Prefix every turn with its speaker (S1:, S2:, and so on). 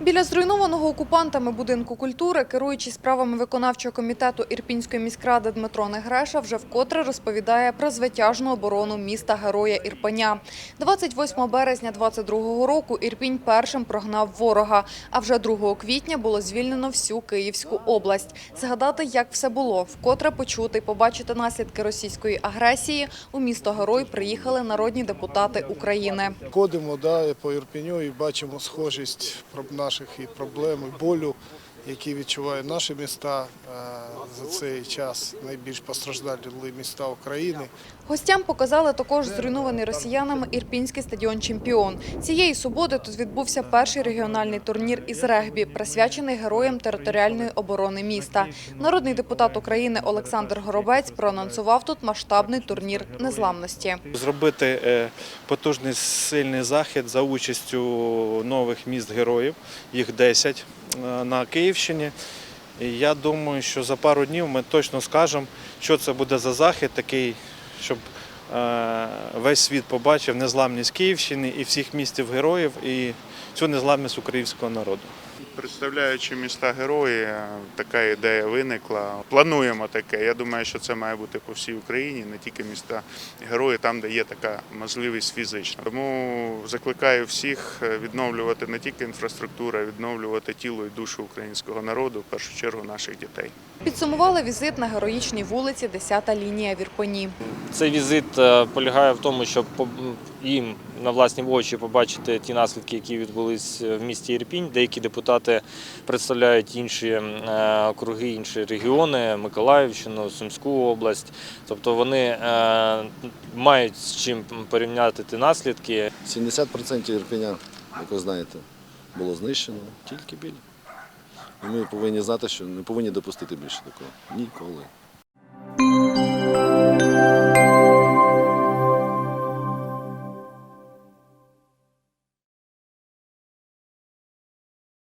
S1: Біля зруйнованого окупантами будинку культури, керуючий справами виконавчого комітету Ірпінської міськради Дмитро Негреша, вже вкотре розповідає про звитяжну оборону міста Героя Ірпеня. 28 березня 22 року Ірпінь першим прогнав ворога, а вже 2 квітня було звільнено всю Київську область. Згадати, як все було, вкотре почути і побачити наслідки російської агресії, у місто Герой приїхали народні депутати України.
S2: Ходимо да, по Ірпеню і бачимо схожість про- наших і проблем, і болю, які відчувають наші міста е, за цей час. Найбільш постраждалі міста України.
S1: Гостям показали також зруйнований росіянами Ірпінський стадіон «Чемпіон». Цієї суботи тут відбувся перший регіональний турнір із регбі, присвячений героям територіальної оборони міста. Народний депутат України Олександр Горобець проанонсував тут масштабний турнір незламності.
S3: Зробити е, потужний сильний захід за участю нових міст героїв, їх 10 е, на Київщині. І я думаю, що за пару днів ми точно скажемо, що це буде за захід такий, щоб е, весь світ побачив незламність Київщини і всіх містів героїв і цю незламність українського народу.
S4: Представляючи міста герої, е, така ідея виникла. Плануємо таке. Я думаю, що це має бути по всій Україні, не тільки міста герої, там, де є така можливість фізична. Тому закликаю всіх е, відновлювати не тільки інфраструктуру, а відновлювати тіло і душу українського народу, в першу чергу наших дітей.
S1: Підсумували візит на героїчній вулиці 10-та лінія в Ірпені.
S5: Цей візит е, полягає в тому, щоб по- їм на власні очі побачити ті наслідки, які відбулись в місті Ірпінь. Деякі депутати представляють інші е, округи, інші регіони, Миколаївщину, Сумську область. Тобто вони е, мають з чим порівняти ті наслідки.
S6: 70% Ірпеня, як ви знаєте, було знищено тільки біль. Ми повинні знати, що не повинні допустити більше такого. Ніколи.